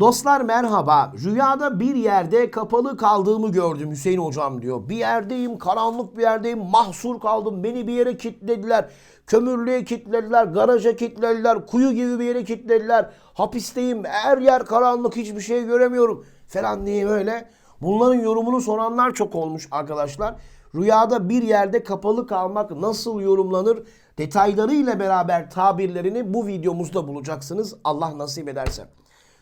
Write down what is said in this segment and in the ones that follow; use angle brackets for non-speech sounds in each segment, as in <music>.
Dostlar merhaba. Rüyada bir yerde kapalı kaldığımı gördüm Hüseyin hocam diyor. Bir yerdeyim, karanlık bir yerdeyim, mahsur kaldım. Beni bir yere kilitlediler. Kömürlüğe kilitlediler, garaja kilitlediler, kuyu gibi bir yere kilitlediler. Hapisteyim, her yer karanlık, hiçbir şey göremiyorum falan diye böyle. Bunların yorumunu soranlar çok olmuş arkadaşlar. Rüyada bir yerde kapalı kalmak nasıl yorumlanır? Detaylarıyla beraber tabirlerini bu videomuzda bulacaksınız. Allah nasip ederse.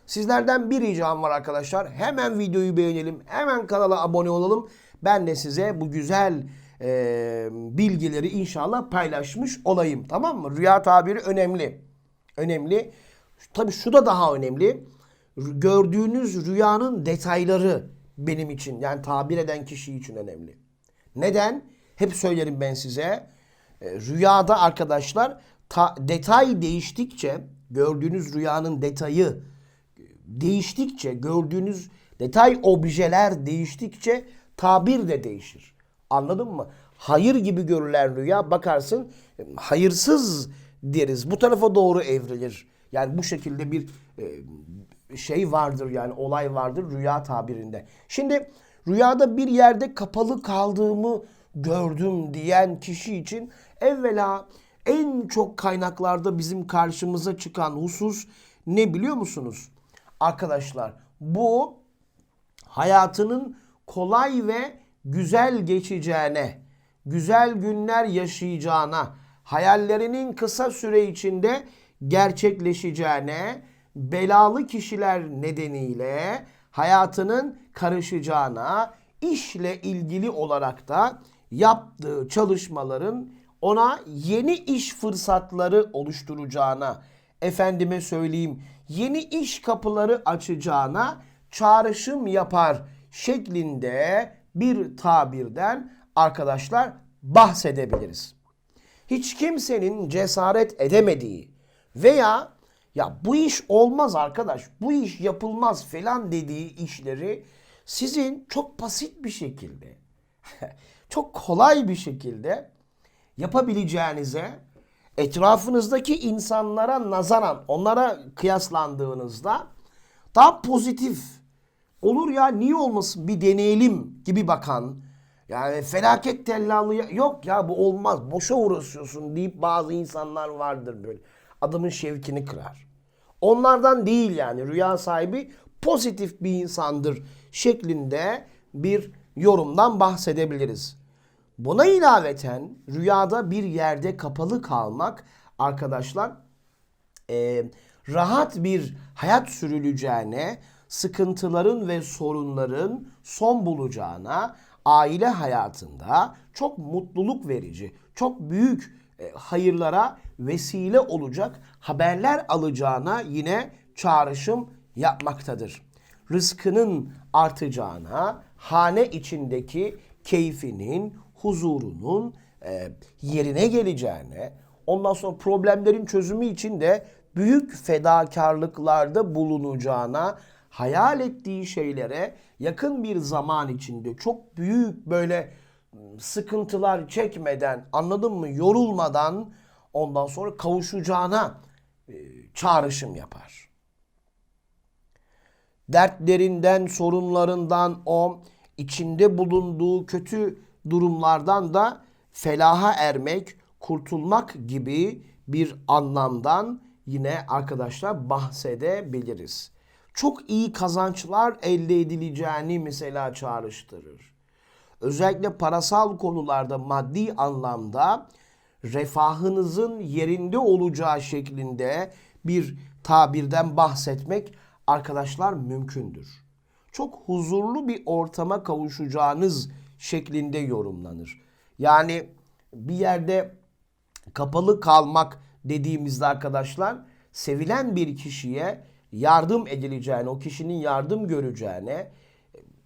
Sizlerden bir ricam var arkadaşlar. Hemen videoyu beğenelim. Hemen kanala abone olalım. Ben de size bu güzel e, bilgileri inşallah paylaşmış olayım. Tamam mı? Rüya tabiri önemli. Önemli. Tabii şu da daha önemli. Gördüğünüz rüyanın detayları benim için yani tabir eden kişi için önemli. Neden? Hep söylerim ben size. E, Rüyada arkadaşlar ta- detay değiştikçe gördüğünüz rüyanın detayı değiştikçe gördüğünüz detay objeler değiştikçe tabir de değişir. Anladın mı? Hayır gibi görülen rüya bakarsın hayırsız deriz. Bu tarafa doğru evrilir. Yani bu şekilde bir e, şey vardır yani olay vardır rüya tabirinde. Şimdi rüyada bir yerde kapalı kaldığımı gördüm diyen kişi için evvela en çok kaynaklarda bizim karşımıza çıkan husus ne biliyor musunuz? Arkadaşlar bu hayatının kolay ve güzel geçeceğine, güzel günler yaşayacağına, hayallerinin kısa süre içinde gerçekleşeceğine, belalı kişiler nedeniyle hayatının karışacağına, işle ilgili olarak da yaptığı çalışmaların ona yeni iş fırsatları oluşturacağına, efendime söyleyeyim yeni iş kapıları açacağına çağrışım yapar şeklinde bir tabirden arkadaşlar bahsedebiliriz. Hiç kimsenin cesaret edemediği veya ya bu iş olmaz arkadaş, bu iş yapılmaz falan dediği işleri sizin çok basit bir şekilde, <laughs> çok kolay bir şekilde yapabileceğinize etrafınızdaki insanlara nazaran onlara kıyaslandığınızda daha pozitif olur ya niye olmasın bir deneyelim gibi bakan yani felaket tellallığı yok ya bu olmaz boşa uğraşıyorsun deyip bazı insanlar vardır böyle adamın şevkini kırar. Onlardan değil yani rüya sahibi pozitif bir insandır şeklinde bir yorumdan bahsedebiliriz. Buna ilaveten rüyada bir yerde kapalı kalmak arkadaşlar e, rahat bir hayat sürüleceğine, sıkıntıların ve sorunların son bulacağına, aile hayatında çok mutluluk verici, çok büyük e, hayırlara vesile olacak haberler alacağına yine çağrışım yapmaktadır. Rızkının artacağına, hane içindeki keyfinin, huzurunun e, yerine geleceğine, ondan sonra problemlerin çözümü için de büyük fedakarlıklarda bulunacağına, hayal ettiği şeylere yakın bir zaman içinde çok büyük böyle ım, sıkıntılar çekmeden, anladın mı? Yorulmadan ondan sonra kavuşacağına e, çağrışım yapar dertlerinden, sorunlarından, o içinde bulunduğu kötü durumlardan da felaha ermek, kurtulmak gibi bir anlamdan yine arkadaşlar bahsedebiliriz. Çok iyi kazançlar elde edileceğini mesela çağrıştırır. Özellikle parasal konularda maddi anlamda refahınızın yerinde olacağı şeklinde bir tabirden bahsetmek arkadaşlar mümkündür. Çok huzurlu bir ortama kavuşacağınız şeklinde yorumlanır. Yani bir yerde kapalı kalmak dediğimizde arkadaşlar sevilen bir kişiye yardım edileceğine, o kişinin yardım göreceğine,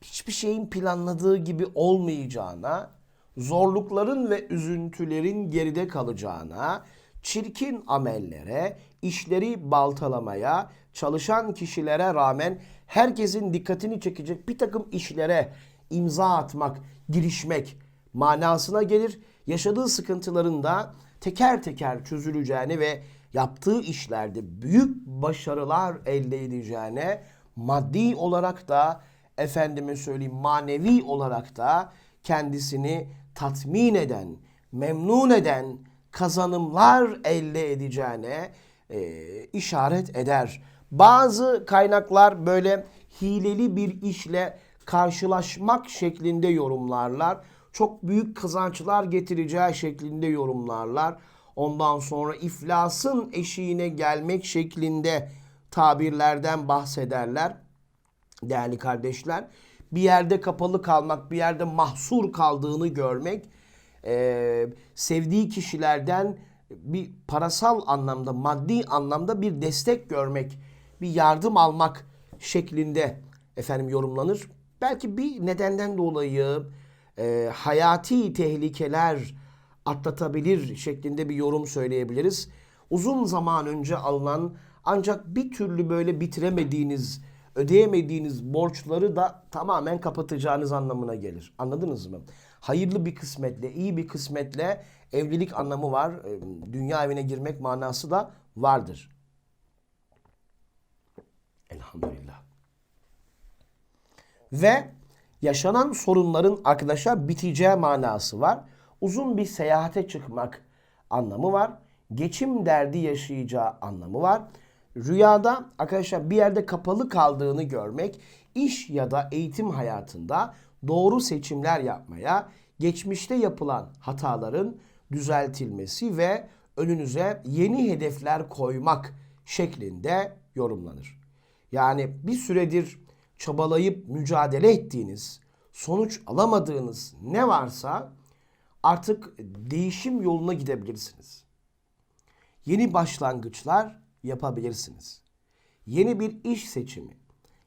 hiçbir şeyin planladığı gibi olmayacağına, zorlukların ve üzüntülerin geride kalacağına, çirkin amellere, işleri baltalamaya, çalışan kişilere rağmen herkesin dikkatini çekecek bir takım işlere imza atmak, girişmek manasına gelir. Yaşadığı sıkıntıların da teker teker çözüleceğini ve yaptığı işlerde büyük başarılar elde edeceğine maddi olarak da efendime söyleyeyim manevi olarak da kendisini tatmin eden, memnun eden kazanımlar elde edeceğine e, işaret eder. Bazı kaynaklar böyle hileli bir işle karşılaşmak şeklinde yorumlarlar. Çok büyük kazançlar getireceği şeklinde yorumlarlar. Ondan sonra iflasın eşiğine gelmek şeklinde tabirlerden bahsederler. Değerli kardeşler, bir yerde kapalı kalmak, bir yerde mahsur kaldığını görmek, e, sevdiği kişilerden bir parasal anlamda, maddi anlamda bir destek görmek, bir yardım almak şeklinde efendim yorumlanır. Belki bir nedenden dolayı e, hayati tehlikeler atlatabilir şeklinde bir yorum söyleyebiliriz. Uzun zaman önce alınan ancak bir türlü böyle bitiremediğiniz, ödeyemediğiniz borçları da tamamen kapatacağınız anlamına gelir. Anladınız mı? Hayırlı bir kısmetle, iyi bir kısmetle evlilik anlamı var. E, Dünya evine girmek manası da vardır. Elhamdülillah. Ve yaşanan sorunların arkadaşlar biteceği manası var. Uzun bir seyahate çıkmak anlamı var. Geçim derdi yaşayacağı anlamı var. Rüyada arkadaşlar bir yerde kapalı kaldığını görmek, iş ya da eğitim hayatında doğru seçimler yapmaya, geçmişte yapılan hataların düzeltilmesi ve önünüze yeni hedefler koymak şeklinde yorumlanır. Yani bir süredir çabalayıp mücadele ettiğiniz, sonuç alamadığınız ne varsa artık değişim yoluna gidebilirsiniz. Yeni başlangıçlar yapabilirsiniz. Yeni bir iş seçimi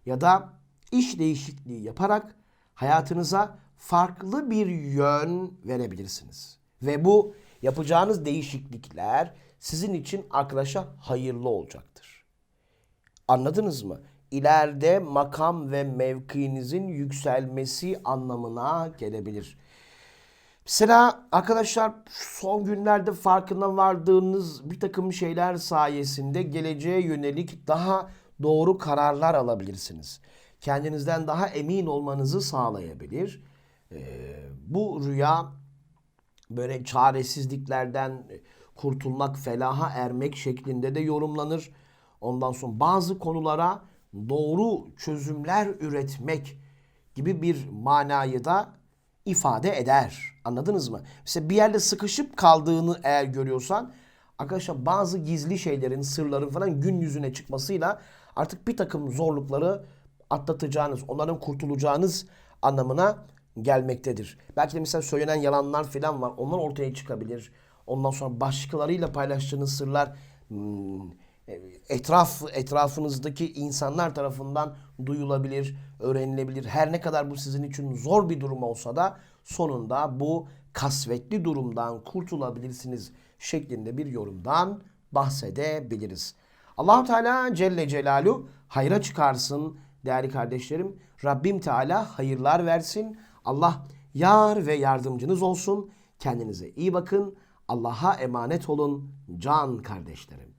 ya da iş değişikliği yaparak hayatınıza farklı bir yön verebilirsiniz. Ve bu yapacağınız değişiklikler sizin için arkadaşa hayırlı olacaktır. Anladınız mı? İleride makam ve mevkiinizin yükselmesi anlamına gelebilir. Mesela arkadaşlar son günlerde farkına vardığınız bir takım şeyler sayesinde geleceğe yönelik daha doğru kararlar alabilirsiniz. Kendinizden daha emin olmanızı sağlayabilir. Ee, bu rüya böyle çaresizliklerden kurtulmak, felaha ermek şeklinde de yorumlanır. Ondan sonra bazı konulara doğru çözümler üretmek gibi bir manayı da ifade eder. Anladınız mı? Mesela bir yerde sıkışıp kaldığını eğer görüyorsan arkadaşlar bazı gizli şeylerin, sırların falan gün yüzüne çıkmasıyla artık bir takım zorlukları atlatacağınız, onların kurtulacağınız anlamına gelmektedir. Belki de mesela söylenen yalanlar falan var. Onlar ortaya çıkabilir. Ondan sonra başkalarıyla paylaştığınız sırlar hmm, etraf etrafınızdaki insanlar tarafından duyulabilir, öğrenilebilir. Her ne kadar bu sizin için zor bir durum olsa da sonunda bu kasvetli durumdan kurtulabilirsiniz şeklinde bir yorumdan bahsedebiliriz. Allahu Teala Celle Celalu hayra çıkarsın değerli kardeşlerim. Rabbim Teala hayırlar versin. Allah yar ve yardımcınız olsun. Kendinize iyi bakın. Allah'a emanet olun can kardeşlerim.